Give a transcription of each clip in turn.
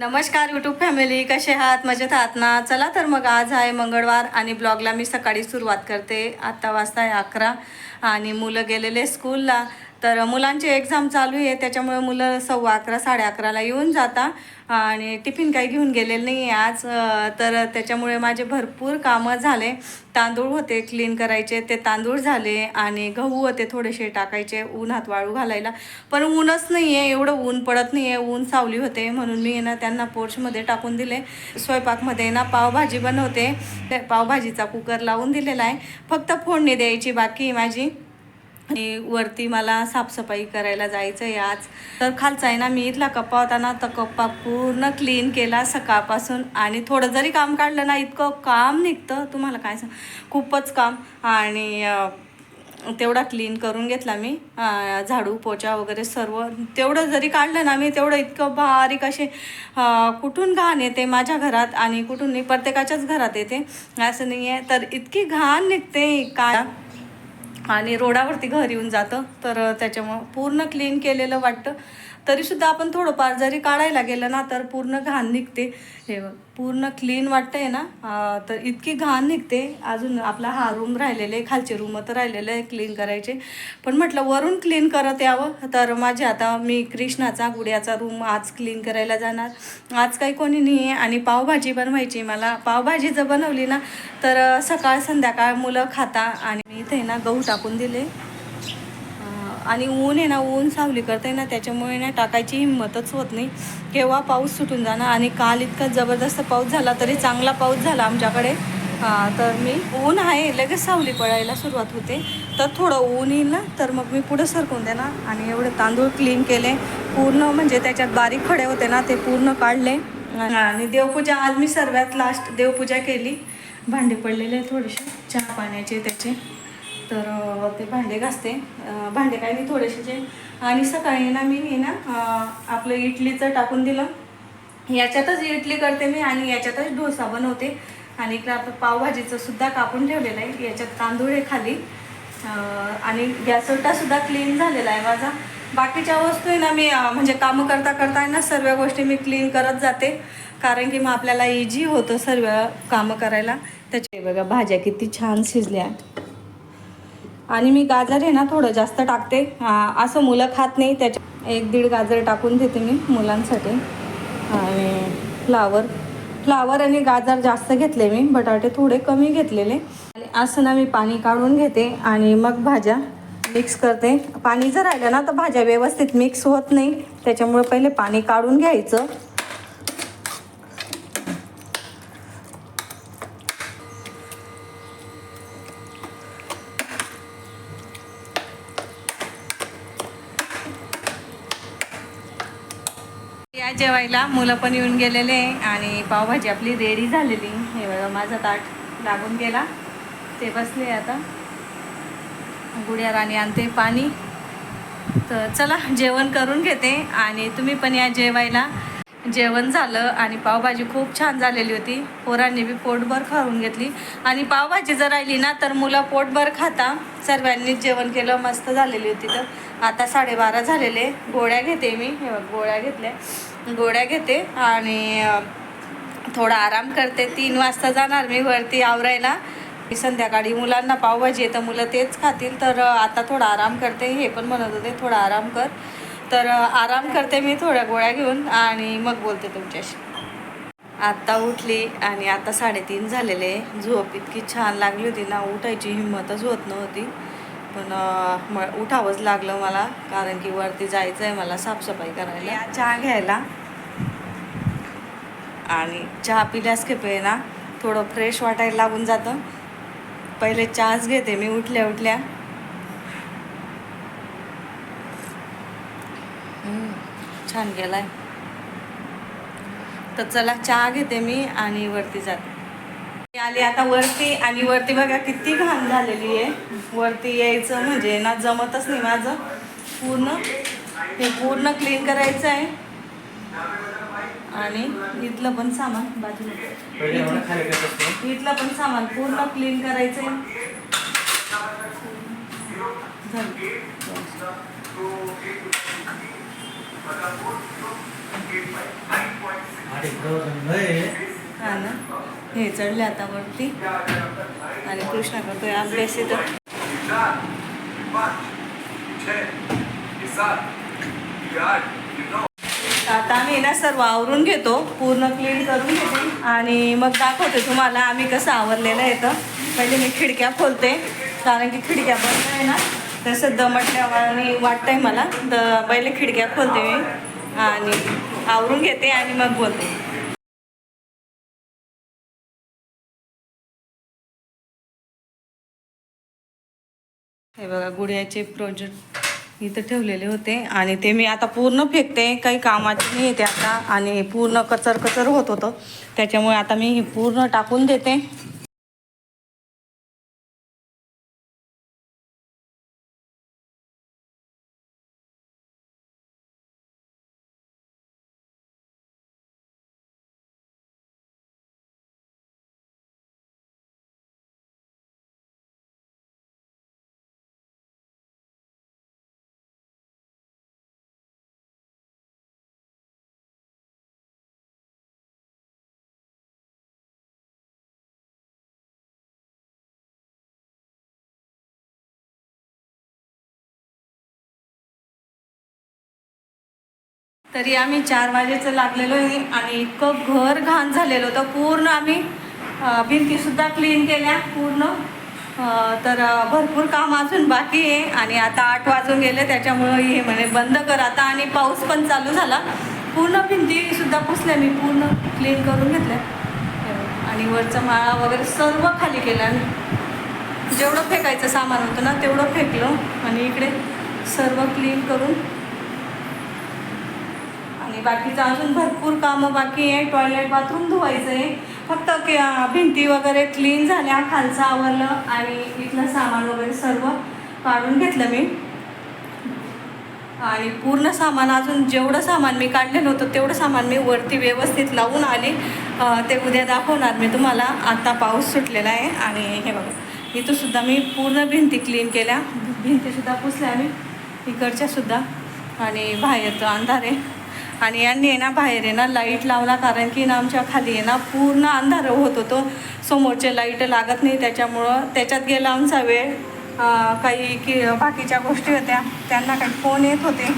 नमस्कार YouTube family कसे आहात? मजेत आहात ना? चला तर मग आज आहे मंगळवार आणि ब्लॉगला मी सकाळी सुरुवात करते. आत्ता वाजता आहे अकरा आणि मुलं गेलेले स्कूलला तर मुलांची एक्झाम चालू आहे त्याच्यामुळे मुलं सव्वा अकरा साडे अकराला येऊन जाता. आणि टिफिन काही घेऊन गेलेलं नाही आहे आज तर त्याच्यामुळे माझे भरपूर कामं झाले. तांदूळ होते क्लीन करायचे ते तांदूळ झाले आणि गहू होते थोडेसे टाकायचे उन्हात वाळू घालायला. पण ऊनच नाही आहे एवढं ऊन पडत नाही आहे ऊन सावली होते म्हणून मी ना त्यांना पोर्चमध्ये टाकून दिले. स्वयंपाकमध्ये ना पावभाजी बनवते. पावभाजीचा कुकर लावून दिलेला आहे. फक्त फोडणी द्यायची बाकी माझी. आणि वरती मला साफसफाई करायला जायचं आहे आज. तर खालचा आहे ना मी इथला कप्पा होता ना तर कप्पा पूर्ण क्लीन केला सकाळपासून आणि थोडं जरी काम काढलं ना इतकं काम निघतं. तुम्हाला काय सांग खूपच काम. आणि तेवढा क्लीन करून घेतला मी. झाडू पोचा वगैरे सर्व. तेवढं जरी काढलं ना मी तेवढं इतकं बारीक असे कुठून घाण येते माझ्या घरात आणि कुठून नाही प्रत्येकाच्याच घरात येते. असं नाही आहे तर इतकी घाण निघते काय? आणि रोडावरती घर येऊन जातं. तर त्याच्यामुळं पूर्ण क्लीन केलेलं वाटतं. तरीसुद्धा आपण थोडंफार जरी काढायला गेलं ना तर पूर्ण घाण निघते. हे बघ, पूर्ण क्लीन वाटतंय ना? तर इतकी घाण निघते. अजून आपला हा रूम राहिलेले खालचे रूम तर राहिलेले आहे क्लीन करायचे. पण म्हटलं वरून क्लीन करत यावं. तर माझे आता मी कृष्णाचा गुड्याचा रूम आज क्लीन करायला जाणार. आज काही कोणी नाही आहे आणि पावभाजी बनवायची मला. पावभाजी जर बनवली ना तर सकाळ संध्याकाळ मुलं खाता आणि मी ना गहू टाकून दिले. आणि ऊन आहे ना ऊन सावली करते ना त्याच्यामुळे ना टाकायची हिंमतच होत नाही. केव्हा पाऊस सुटून जाणार आणि काल इतका जबरदस्त पाऊस झाला तरी चांगला पाऊस झाला आमच्याकडे. तर मी ऊन आहे लगेच सावली पडायला सुरुवात होते. तर थोडं ऊन येईल ना तर मग मी पुढं सरकून देणार. आणि एवढे तांदूळ क्लीन केले. पूर्ण म्हणजे त्याच्यात बारीक खडे होते ना ते पूर्ण काढले. आणि देवपूजा आज मी सर्वात लास्ट देवपूजा केली. भांडे पडलेले थोडेसे. चहा पाण्याचे त्याचे. तर ते भांडे घासते. भांडे काय मी थोडेसे जे आणि सकाळी ना मी ना आपलं इडलीचं टाकून दिलं. याच्यातच इडली करते मी आणि याच्यातच डोसा बनवते. आणि इकडे आपलं पावभाजीचं सुद्धा कापून ठेवलेलं आहे. याच्यात तांदूळ आहे खाली. आणि गॅस सुद्धा क्लीन झालेला आहे माझा. बाकीच्या वस्तू आहे ना मी म्हणजे कामं करता करता ना सर्व गोष्टी मी क्लीन करत जाते. कारण की मग आपल्याला इझी होतं सर्व कामं करायला. त्याचे बघा भाज्या किती छान शिजल्या. आणि मी गाजर आहे ना थोडं जास्त टाकते. असं मुलं खात नाही त्याच्या एक दीड गाजर टाकून देते मी मुलांसाठी. आणि फ्लावर. फ्लावर आणि गाजर जास्त घेतले मी बटाटे थोडे कमी घेतलेले. आणि असं ना मी पाणी काढून घेते आणि मग भाज्या मिक्स करते. पाणी जर राहिलं ना तर भाज्या व्यवस्थित मिक्स होत नाही. त्याच्यामुळे पहिले पाणी काढून घ्यायचं. जेवायला मुलं पण येऊन गेलेले आणि पावभाजी आपली रेडी झालेली. हे बघा माझा ताट लागून गेला. ते बसले आता. गुड्या राणी आणते पाणी. तर चला जेवण करून घेते. आणि तुम्ही पण या जेवायला. जेवण झालं आणि पावभाजी खूप छान झालेली होती. पोरांनी बी पोटभर खाऊन घेतली. आणि पावभाजी जर राहिली ना तर मुलं पोटभर खाता. सर्वांनीच जेवण केलं मस्त झालेली होती तर. आता साडेबारा झालेले. गोळ्या घेते मी. हे गोळ्या घेतल्या. गोळ्या घेते आणि थोडा आराम करते. तीन वाजता जाणार मी वरती आवरायला. संध्याकाळी मुलांना पावभाजी आहे तर मुलं तेच खातील. तर आता थोडा आराम करते. हे पण म्हणत होते थोडा आराम कर. तर आराम करते मी थोड्या गोळ्या घेऊन आणि मग बोलते तुमच्याशी. आत्ता उठली आणि आता साडेतीन झालेले झोप इतकी छान लागली होती ना उठायची हिंमतच होत नव्हती. पण म उठावंच लागलं मला कारण की वरती जायचं आहे मला साफसफाई करायला. चहा घ्यायला. आणि चहा पिल्यास खेपे ना थोडं फ्रेश वाटायला लागून जातं. पहिले चहाच घेते मी उठल्या उठल्या. छान गेलाय. तर चला चहा घेते मी आणि वरती जाते. आली. आता वरती आणि वरती बघा किती घाण झालेली आहे. वरती यायचं म्हणजे ना जमतच नाही माझं. पूर्ण हे पूर्ण क्लीन करायचं आहे. आणि इथलं पण सामान बाजूला. इथलं. पण सामान पूर्ण क्लीन करायचं आहे झालं. हा ना हे चढले आता वरती. आणि कृष्णा करतोय अभ्यास इथं. आता आम्ही ना सर्व आवरून घेतो पूर्ण क्लीन करून घेते. आणि मग दाखवते तुम्हाला आम्ही कसं आवरलेलं येतं पहिले मी खिडक्या खोलते कारण की खिडक्या बंद आहे ना. तसं दमटल्यावानी वाटतंय मला. द पहिले खिडक्या खोलते मी. आणि आवरून घेते आणि मग बोलते. हे बघा गुड्याचे प्रोजेक्ट इथं ठेवलेले होते. आणि ते मी आता पूर्ण फेकते काही कामाचे नाही येते आता. आणि पूर्ण कचर कचर होत होतं. त्याच्यामुळे आता मी हे पूर्ण टाकून देते. तरी आम्ही चार वाजेचं लागलेलो आहे आणि इतकं घर घाण झालेलं होतं. पूर्ण आम्ही भिंतीसुद्धा क्लीन केल्या पूर्ण. तर भरपूर काम अजून बाकी आहे आणि आता आठ वाजून गेले. त्याच्यामुळं हे म्हणे बंद कर. आता आणि पाऊस पण चालू झाला. पूर्ण भिंतीसुद्धा पुसल्या मी पूर्ण क्लीन करून घेतल्या. आणि वरचा माळा वगैरे सर्व खाली केला. जेवढं फेकायचं सामान होतं ना तेवढं फेकलं. आणि इकडे सर्व क्लीन करून आणि बाकीचं अजून भरपूर कामं बाकी आहे. टॉयलेट बाथरूम धुवायचं आहे फक्त के भिंती वगैरे क्लीन झाल्या खालचं आवरलं आणि इथलं सामान वगैरे सर्व काढून घेतलं मी. आणि पूर्ण सामान अजून जेवढं सामान मी काढलेलं होतं तेवढं सामान मी वरती व्यवस्थित लावून आले. ते उद्या दाखवणार मी तुम्हाला. आता पाऊस सुटलेला आहे आणि हे बघा इथंसुद्धा मी पूर्ण भिंती क्लीन केल्या. भिंतीसुद्धा पुसल्या मी इकडच्यासुद्धा आणि बाहेरचं अंधार आहे. आणि यांनी आहे ना बाहेर आहे ना लाइट लावला कारण की ना आमच्या खाली आहे ना पूर्ण अंधार होत होतो. समोरचे लाइट लागत नाही त्याच्यामुळं त्याच्यात गेला आमचा वेळ. काही की बाकीच्या गोष्टी होत्या त्यांना काही फोन येत होते.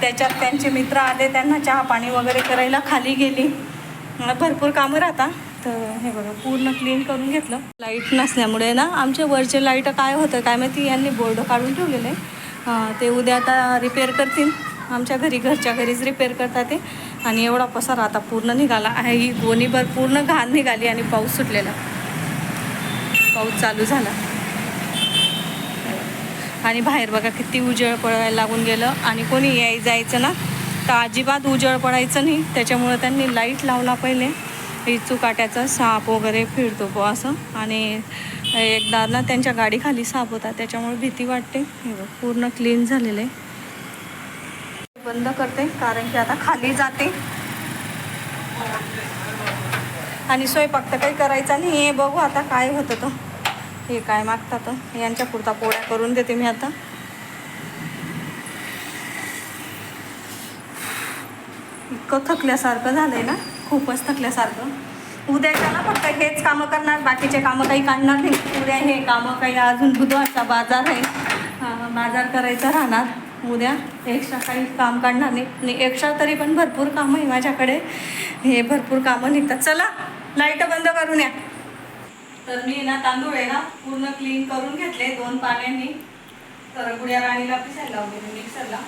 त्याच्यात त्यांचे मित्र आले त्यांना चहा पाणी वगैरे करायला खाली गेली. भरपूर कामं राहता. तर हे बघा पूर्ण क्लीन करून घेतलं. लाइट नसल्यामुळे ना आमचे वरचे लाइट काय होतं काय माहिती यांनी बोर्ड काढून ठेवलेले. ते उद्या आता रिपेअर करतील. आमच्या घरी घरच्या घरीच रिपेअर करतात ते. आणि एवढा पसारा आता पूर्ण निघाला आहे. ही गोणीभर पूर्ण घाण निघाली आणि पाऊस सुटलेला. पाऊस चालू झाला. आणि बाहेर बघा किती उजळ पडायला लागून गेलं. आणि कोणी याय जायचं ना तर अजिबात उजळ पडायचं नाही. त्याच्यामुळं त्यांनी लाइट लावला पहिले. ही चुकाट्याचा साप वगैरे फिरतो बुवा असं. आणि एकदा ना त्यांच्या गाडीखाली साप होता. त्याच्यामुळे भीती वाटते. पूर्ण क्लीन झालेलं आहे. बंद करते कारण की आता खाली जाते. आणि स्वयंपाक तर काही करायचा नाही. हे बघू आता काय होतं तो. हे काय मागतात यांच्या पुरता पोळ्या करून देते मी आता. इतकं थकल्यासारखं झालंय ना. खूपच थकल्यासारखं. उद्याच्या ना फक्त हेच कामं करणार बाकीचे कामं काही काढणार नाही. उद्या हे कामं काही अजून बुधवारचा बाजार आहे. बाजार करायचा राहणार. उद्या एक्स्ट्रा काही काम काढणार नाही. एक्स्ट्रा तरी पण भरपूर कामं आहे माझ्याकडे. हे भरपूर कामं निघतात. चला लाइट बंद करून या. तर मी ना तांदूळ आहे ना पूर्ण क्लीन करून घेतले दोन पाण्याने. तर गुड्या राणीला पिसायला लावले मी मिक्सरला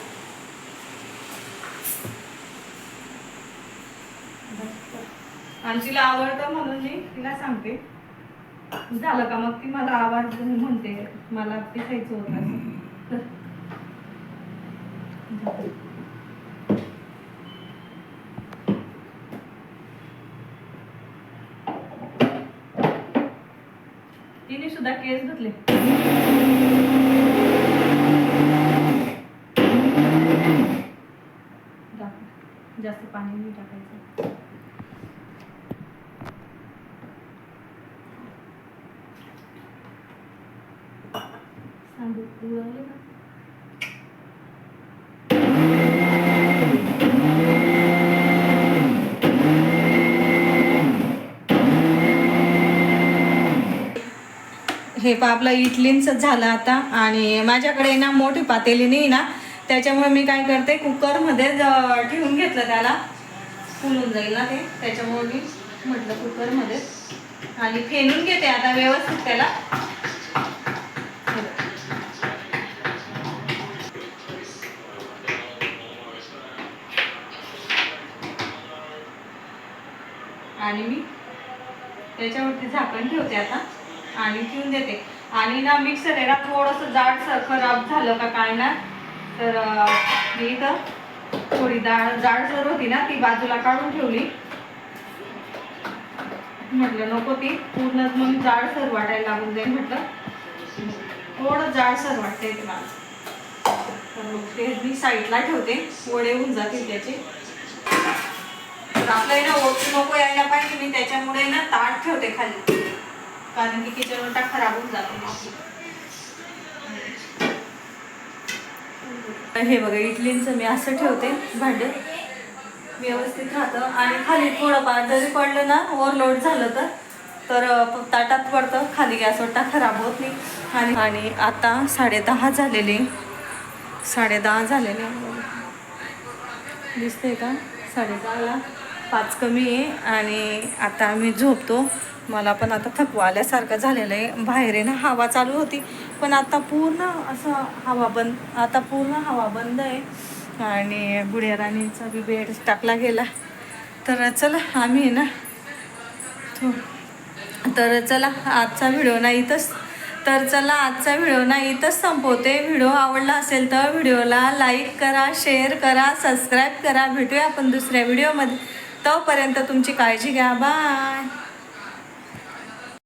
आणि तिला आवडतं म्हणून मी तिला सांगते. झालं का मग ती मला आवाज म्हणते मला पिसायचं होतं. तर तिने सुद्धा केस धुतले. जास्त पाणी नाही टाकायचं. सांगू उडवले का? हे पा आपलं इडलींचं झालं आता. आणि माझ्याकडे ना मोठी पातेली नाही ना त्याच्यामुळे मी काय करते कुकरमध्ये ठेवून घेतलं त्याला. फुलून जाईल ना ते. त्याच्यामुळे मी म्हटलं कुकरमध्ये. आणि फेनून घेते आता व्यवस्थित त्याला. आणि मी त्याच्यावरती झाकण ठेवते आता. आणि ठेवून देते. आणि ना मिक्सर आहे ना थोडंसं जाडसर खराब झालं का काय ना तर मी इथं थोडी डाळ जाडसर होती ना ती बाजूला काढून ठेवली. म्हटलं नको ती पूर्ण मग जाडसर वाटायला लागून जाईल म्हटलं. थोडं जाडसर वाटतंय ते मला. तर मग ते मी साईडला ठेवते वडे होऊन जातील त्याचे. तर आपलं ना ओटू नको यायला पाहिजे मी त्याच्यामुळे ना ताट ठेवते खाली. कारण की किचन ओटा खराब होऊन जातो हे बघा इडलींचं मी असं ठेवते भांड. व्यवस्थित राहतं. आणि खाली थोडंफार जरी पडलं ना ओव्हरलोड झालं तर तर ताटात पडतं. खाली गॅस ओटा खराब होत नाही. आणि आणि आता साडेदहा झालेले. साडेदहा झालेले. दिसते का? साडेदहाला पाच कमी आहे. आणि आता आम्ही झोपतो. मला पण आता थकवा आल्यासारखं झालेलं आहे बाहेर आहे ना हवा चालू होती पण आता पूर्ण असं हवा बंद आता पूर्ण हवा बंद आहे. आणि गुडिया राणीचा बी बेड टाकला गेला. तर चला आम्ही ना. थो- तर चला आजचा व्हिडिओ ना इथंच तर चला आजचा व्हिडिओ ना इथंच संपवते. व्हिडिओ आवडला असेल तर व्हिडिओला लाईक करा शेअर करा सबस्क्राईब करा. भेटूया आपण दुसऱ्या व्हिडिओमध्ये. तोपर्यंत तुमची काळजी घ्या. बाय